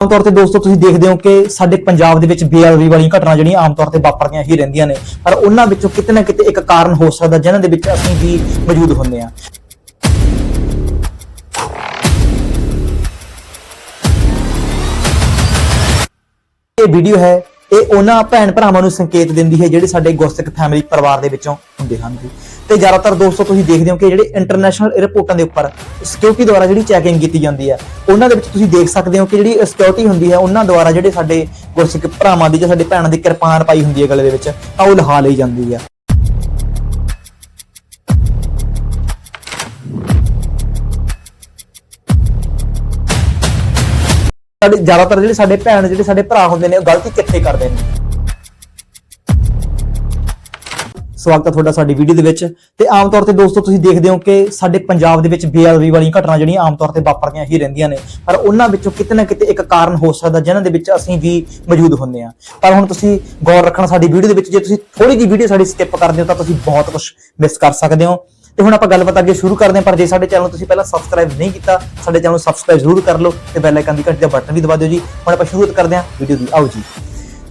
ਆਮ ਤੌਰ ਤੇ ਦੋਸਤੋ, ਤੁਸੀਂ ਦੇਖਦੇ ਹੋ ਕਿ ਸਾਡੇ ਪੰਜਾਬ ਦੇ ਵਿੱਚ ਬੇਅਦਬੀ ਵਾਲੀਆਂ ਘਟਨਾ ਜਿਹੜੀਆਂ ਆਮ ਤੌਰ ਤੇ ਵਾਪਰਦੀਆਂ ਹੀ ਰਹਿੰਦੀਆਂ ਨੇ। ਪਰ ਉਹਨਾਂ ਵਿੱਚੋਂ ਕਿਤੇ ਨਾ ਕਿਤੇ ਇੱਕ ਕਾਰਨ ਹੋ ਸਕਦਾ, ਜਿਨ੍ਹਾਂ ਦੇ ਵਿੱਚ ਅਸੀਂ ਵੀ ਮੌਜੂਦ ਹੁੰਦੇ ਹਾਂ। ਇਹ ਵੀਡੀਓ ਹੈ, ਇਹ ਉਹਨਾਂ ਭੈਣ ਭਰਾਵਾਂ ਨੂੰ ਸੰਕੇਤ ਦਿੰਦੀ ਹੈ, ਜਿਹੜੇ ਸਾਡੇ ਗੁਰਸਿੱਖ ਫੈਮਿਲੀ ਪਰਿਵਾਰ ਦੇ ਵਿੱਚੋਂ ਹੁੰਦੇ ਹਨ ਜੀ। ਤੇ ਜ਼ਿਆਦਾਤਰ ਦੋਸਤੋ ਤੁਸੀਂ ਦੇਖਦੇ ਹੋ ਕਿ ਜਿਹੜੇ ਇੰਟਰਨੈਸ਼ਨਲ 에ਅਰਪੋਰਟਾਂ ਦੇ ਉੱਪਰ ਸਿਕਿਉਰਿਟੀ ਦੁਆਰਾ ਜਿਹੜੀ ਚੈਕਿੰਗ ਕੀਤੀ ਜਾਂਦੀ ਹੈ, ਉਹਨਾਂ ਦੇ ਵਿੱਚ ਤੁਸੀਂ ਦੇਖ ਸਕਦੇ ਹੋ ਕਿ ਜਿਹੜੀ ਸਿਕਿਉਰਿਟੀ ਹੁੰਦੀ ਹੈ, ਉਹਨਾਂ ਦੁਆਰਾ ਜਿਹੜੇ ਸਾਡੇ ਗੁਰਸਿੱਖ ਭਰਾਵਾਂ ਦੀ ਜਾਂ ਸਾਡੇ ਭੈਣਾਂ ਦੀ ਕਿਰਪਾਨ ਪਾਈ ਹੁੰਦੀ ਹੈ ਗਲੇ ਦੇ ਵਿੱਚ, ਤਾਂ ਉਹ ਲਹਾ ਲਈ ਜਾਂਦੀ ਹੈ। ਸਾਡੇ ਜ਼ਿਆਦਾਤਰ ਜਿਹੜੇ ਸਾਡੇ ਭੈਣ, ਜਿਹੜੇ ਸਾਡੇ ਭਰਾ ਹੁੰਦੇ ਨੇ, ਉਹ ਗਲਤੀ ਕਿੱਥੇ ਕਰਦੇ ਨੇ? ਸਵਾਗਤ ਹੈ ਤੁਹਾਡਾ ਸਾਡੀ ਵੀਡੀਓ ਦੇ ਵਿੱਚ। ਤੇ ਆਮ ਤੌਰ ਤੇ ਦੋਸਤੋ, ਤੁਸੀਂ ਦੇਖਦੇ ਹੋ ਕਿ ਸਾਡੇ ਪੰਜਾਬ ਦੇ ਵਿੱਚ ਬੇਅਦਬੀ ਵਾਲੀਆਂ ਘਟਨਾ ਜਿਹੜੀਆਂ ਆਮ ਤੌਰ ਤੇ ਵਾਪਰਦੀਆਂ ਹੀ ਰਹਿੰਦੀਆਂ ਨੇ। ਪਰ ਉਹਨਾਂ ਵਿੱਚੋਂ ਕਿਤੇ ਨਾ ਕਿਤੇ ਇੱਕ ਕਾਰਨ ਹੋ ਸਕਦਾ, ਜਿਨ੍ਹਾਂ ਦੇ ਵਿੱਚ ਅਸੀਂ ਵੀ ਮੌਜੂਦ ਹੁੰਦੇ ਹਾਂ। ਪਰ ਹੁਣ ਤੁਸੀਂ ਗੌਰ ਰੱਖਣਾ ਸਾਡੀ ਵੀਡੀਓ ਦੇ ਵਿੱਚ, ਜੇ ਤੁਸੀਂ ਥੋੜੀ ਜਿਹੀ ਵੀਡੀਓ ਸਾਡੀ ਸਕਿਪ ਕਰਦੇ ਹੋ, ਤਾਂ ਤੁਸੀਂ ਬਹੁਤ ਕੁਝ ਮਿਸ ਕਰ ਸਕਦੇ ਹੋ। ਤੇ ਹੁਣ ਆਪਾਂ ਗੱਲਬਾਤ ਅੱਗੇ ਸ਼ੁਰੂ ਕਰਦੇ ਹਾਂ, ਪਰ ਜੇ ਸਾਡੇ ਚੈਨਲ ਨੂੰ ਤੁਸੀਂ ਪਹਿਲਾਂ ਸਬਸਕ੍ਰਾਈਬ ਨਹੀਂ ਕੀਤਾ, ਸਾਡੇ ਚੈਨਲ ਨੂੰ ਸਬਸਕ੍ਰਾਈਬ ਜ਼ਰੂਰ ਕਰ ਲਓ ਤੇ ਬੈਲ ਆਈਕਨ ਦੀ ਘੰਟੀ ਦਾ ਬਟਨ ਵੀ ਦਬਾ ਦਿਓ ਜੀ। ਹੁਣ ਆਪਾਂ ਸ਼ੁਰੂਆਤ ਕਰਦੇ ਹਾਂ ਵੀਡੀਓ ਦੀ। ਆਓ ਜੀ।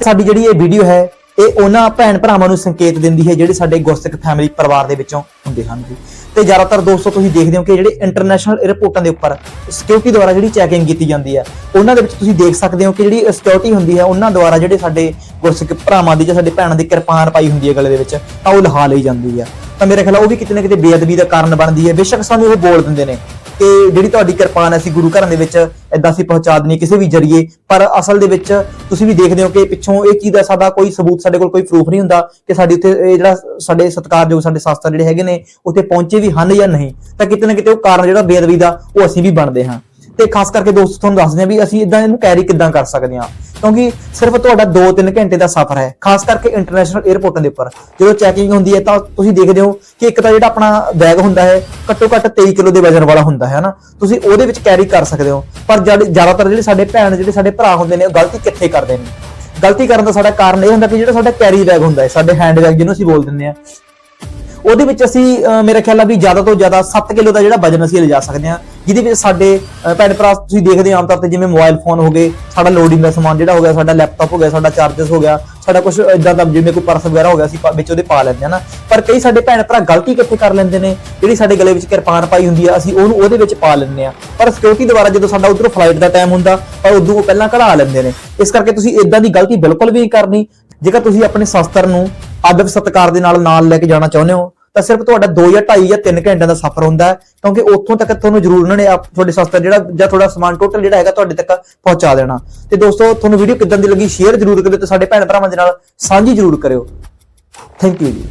ਸਾਡੀ ਜਿਹੜੀ ਇਹ ਵੀਡੀਓ ਹੈ ਇਹ ਉਹਨਾਂ ਭੈਣ ਭਰਾਵਾਂ ਨੂੰ ਸੰਕੇਤ ਦਿੰਦੀ ਹੈ ਜਿਹੜੇ ਸਾਡੇ ਗੁਰਸਿੱਖ ਫੈਮਿਲੀ ਪਰਿਵਾਰ ਦੇ ਵਿੱਚੋਂ ਹੁੰਦੇ ਹਨ ਜੀ। ਤੇ ਜ਼ਿਆਦਾਤਰ ਦੋਸਤੋ, ਤੁਸੀਂ ਦੇਖਦੇ ਹੋ ਕਿ ਜਿਹੜੇ ਇੰਟਰਨੈਸ਼ਨਲ 에ਅਰਪੋਰਟਾਂ ਦੇ ਉੱਪਰ ਸਿਕਿਉਰਿਟੀ ਦੁਆਰਾ ਜਿਹੜੀ ਚੈਕਿੰਗ ਕੀਤੀ ਜਾਂਦੀ ਹੈ, ਉਹਨਾਂ ਦੇ ਵਿੱਚ ਤੁਸੀਂ ਦੇਖ ਸਕਦੇ ਹੋ ਕਿ ਜਿਹੜੀ ਸਿਕਿਉਰਿਟੀ ਹੁੰਦੀ ਹੈ, ਉਹਨਾਂ ਦੁਆਰਾ ਜਿਹੜੇ ਸਾਡੇ ਗੁਰਸਿੱਖ ਭਰਾਵਾਂ ਦੀ ਜਾਂ ਸਾਡੇ ਭੈਣਾਂ ਦੀ ਕਿਰਪਾਨ ਪਾਈ ਹੁੰਦੀ ਹੈ ਗਲੇ ਦੇ ਵਿੱਚ, ਤਾਂ ਉਹ ਲਹਾ ਲਈ ਜਾਂਦੀ ਹੈ। ਤਾਂ ਮੇਰੇ ਖਿਆਲ ਉਹ ਵੀ ਕਿਤੇ ਨਾ ਕਿਤੇ ਬੇਅਦਬੀ ਦਾ ਕਾਰਨ ਬਣਦੀ ਹੈ। ਬੇਸ਼ੱਕ ਸਾਨੂੰ ਉਹ ਬੋਲ ਦਿੰਦੇ ਨੇ। ਕਿ ਜਿਹੜੀ ਤੁਹਾਡੀ ਕਿਰਪਾਨ ਅਸੀਂ ਗੁਰੂ ਘਰਾਂ ਦੇ ਵਿੱਚ ਇਦਾਂ ਅਸੀਂ ਪਹੁੰਚਾ ਦਨੀ ਕਿਸੇ ਵੀ ਜਰੀਏ, ਪਰ ਅਸਲ ਦੇ ਵਿੱਚ ਤੁਸੀਂ ਵੀ ਦੇਖਦੇ ਹੋ ਕਿ ਪਿੱਛੋਂ ਇਹ ਚੀਜ਼ ਦਾ ਸਾਡਾ ਕੋਈ ਸਬੂਤ ਸਾਡੇ ਕੋਲ ਕੋਈ ਪ੍ਰੂਫ ਨਹੀਂ ਹੁੰਦਾ ਕਿ ਸਾਡੀ ਉੱਥੇ ਇਹ ਜਿਹੜਾ ਸਾਡੇ ਸਤਿਕਾਰਯੋਗ ਸਾਡੇ ਸ਼ਾਸਤਰ ਜਿਹੜੇ ਹੈਗੇ ਨੇ, ਉੱਥੇ ਪਹੁੰਚੇ ਵੀ ਹਨ ਜਾਂ ਨਹੀਂ। ਤਾਂ ਕਿਤੇ ਨਾ ਕਿਤੇ ਉਹ ਕਾਰਨ ਜਿਹੜਾ ਬੇਅਦਬੀ ਦਾ ਉਹ ਅਸੀਂ ਵੀ ਬਣਦੇ ਹਾਂ। ਤੇ ਖਾਸ ਕਰਕੇ ਦੋਸਤੋ, ਤੁਹਾਨੂੰ ਦੱਸਦੇ ਹਾਂ ਵੀ ਅਸੀਂ ਇਦਾਂ ਇਹਨੂੰ ਕੈਰੀ ਕਿੱਦਾਂ ਕਰ ਸਕਦੇ ਹਾਂ। ਕਿਉਂਕਿ ਸਿਰਫ ਤੁਹਾਡਾ 2-3 ਘੰਟੇ ਦਾ ਸਫ਼ਰ ਹੈ, ਖਾਸ ਕਰਕੇ ਇੰਟਰਨੈਸ਼ਨਲ 에ਅਰਪੋਰਟਾਂ ਦੇ ਉੱਪਰ। ਜਦੋਂ ਚੈਕਿੰਗ ਹੁੰਦੀ ਹੈ ਤਾਂ ਤੁਸੀਂ ਦੇਖਦੇ ਹੋ ਕਿ ਇੱਕ ਤਾਂ ਜਿਹੜਾ ਆਪਣਾ ਬੈਗ ਹੁੰਦਾ ਹੈ ਘੱਟੋ ਘੱਟ 23 ਕਿਲੋ ਦੇ ਵਜ਼ਨ ਵਾਲਾ ਹੁੰਦਾ ਹੈ ਨਾ ਤੁਸੀਂ ਉਹਦੇ ਵਿੱਚ ਕੈਰੀ ਕਰ ਸਕਦੇ ਹੋ। ਪਰ ਜ਼ਿਆਦਾਤਰ ਜਿਹੜੇ ਸਾਡੇ ਭੈਣ, ਜਿਹੜੇ ਸਾਡੇ ਭਰਾ ਹੁੰਦੇ ਨੇ, ਉਹ ਗਲਤੀ ਕਿੱਥੇ ਕਰਦੇ ਨੇ? ਗਲਤੀ ਕਰਨ ਦਾ ਸਾਡਾ ਕਾਰਨ ਇਹ ਹੁੰਦਾ ਕਿ ਜਿਹੜਾ ਸਾਡਾ ਕੈਰੀ ਬੈਗ ਹੁੰਦਾ ਹੈ, ਸਾਡੇ ਹੈਂਡ ਬੈਗ ਜਿਹਨੂੰ ਅਸੀਂ ਬੋਲ ਦਿੰਦੇ ਆ ਉਹਦੇ ਵਿੱਚ ਅਸੀਂ ਮੇਰਾ ਖਿਆਲ ਆ ਵੀ ਜ਼ਿਆਦਾ ਤੋਂ ਜ਼ਿਆਦਾ 7 ਕਿਲੋ ਦਾ ਜਿਹੜਾ ਵਜਨ ਅਸੀਂ ਲਿਜਾ ਸਕਦੇ ਹਾਂ, ਜਿਹਦੇ ਵਿੱਚ ਸਾਡੇ ਭੈਣ ਭਰਾ ਤੁਸੀਂ ਦੇਖਦੇ ਆਮ ਤੌਰ ਤੇ ਜਿਵੇਂ ਮੋਬਾਈਲ ਫੋਨ ਹੋ ਗਏ, ਸਾਡਾ ਲੋਡਿੰਗ ਦਾ ਸਮਾਨ ਜਿਹੜਾ ਹੋ ਗਿਆ, ਸਾਡਾ ਲੈਪਟਾਪ ਹੋ ਗਿਆ, ਸਾਡਾ ਚਾਰਜਰਸ ਹੋ ਗਿਆ, ਸਾਡਾ ਕੁਝ ਇਦਾਂ ਦਾ ਜਿਵੇਂ ਕੋਈ ਪਰਸ ਵਗੈਰਾ ਹੋ ਗਿਆ, ਅਸੀਂ ਵਿੱਚ ਉਹਦੇ ਪਾ ਲੈਂਦੇ ਹਾਂ ਨਾ। ਪਰ ਕਈ ਸਾਡੇ ਭੈਣ ਭਰਾ ਗਲਤੀ ਕਿੱਥੇ ਕਰ ਲੈਂਦੇ ਨੇ, ਜਿਹੜੀ ਸਾਡੇ ਗਲੇ ਵਿੱਚ ਕਿਰਪਾਨ ਪਾਈ ਹੁੰਦੀ ਆ, ਅਸੀਂ ਉਹਨੂੰ ਉਹਦੇ ਵਿੱਚ ਪਾ ਲੈਂਦੇ ਆ ਪਰ ਸਿਕਿਉਰਿਟੀ ਦੁਆਰਾ ਜਦੋਂ ਸਾਡਾ ਉਧਰੋਂ ਫਲਾਈਟ ਦਾ ਟਾਈਮ ਹੁੰਦਾ ਪਰ ਉਦੋਂ ਉਹ ਪਹਿਲਾਂ ਕਢਾ ਲੈਂਦੇ ਨੇ। ਇਸ ਕਰਕੇ ਤੁਸੀਂ ਇਦਾਂ ਦੀ ਗਲਤੀ ਬਿਲਕੁਲ ਵੀ ਨਹੀਂ ਕਰਨੀ। ਜੇਕਰ ਤੁਸੀਂ ਆਪਣੇ ਸ਼ਸਤਰ ਨੂੰ ਅਦਬ ਸਤਿਕਾਰ ਦੇ ਨਾਲ ਨਾਲ ਲੈ ਕੇ ਜਾਣਾ ਚਾਹੁੰਦੇ ਹੋ, ਤਾਂ ਸਿਰਫ ਤੁਹਾਡਾ 2 ਜਾਂ 2.5 ਜਾਂ 3 ਘੰਟਿਆਂ ਦਾ ਸਫ਼ਰ ਹੁੰਦਾ ਹੈ, ਕਿਉਂਕਿ ਉੱਥੋਂ ਤੱਕ ਤੁਹਾਨੂੰ ਜ਼ਰੂਰ ਉਹਨਾਂ ਨੇ ਤੁਹਾਡੇ ਸ਼ਸਤਰ ਜਿਹੜਾ, ਜਾਂ ਤੁਹਾਡਾ ਸਮਾਨ ਟੋਟਲ ਜਿਹੜਾ ਹੈਗਾ ਤੁਹਾਡੇ ਤੱਕ ਪਹੁੰਚਾ ਦੇਣਾ। ਤੇ ਦੋਸਤੋ, ਤੁਹਾਨੂੰ ਵੀਡੀਓ ਕਿਦਾਂ ਦੀ ਲੱਗੀ ਸ਼ੇਅਰ ਜ਼ਰੂਰ ਕਰਿਓ ਤੇ ਸਾਡੇ ਭੈਣ ਭਰਾਵਾਂ ਦੇ ਨਾਲ ਸਾਂਝੀ ਜ਼ਰੂਰ ਕਰਿਓ। ਥੈਂਕ ਯੂ ਜੀ।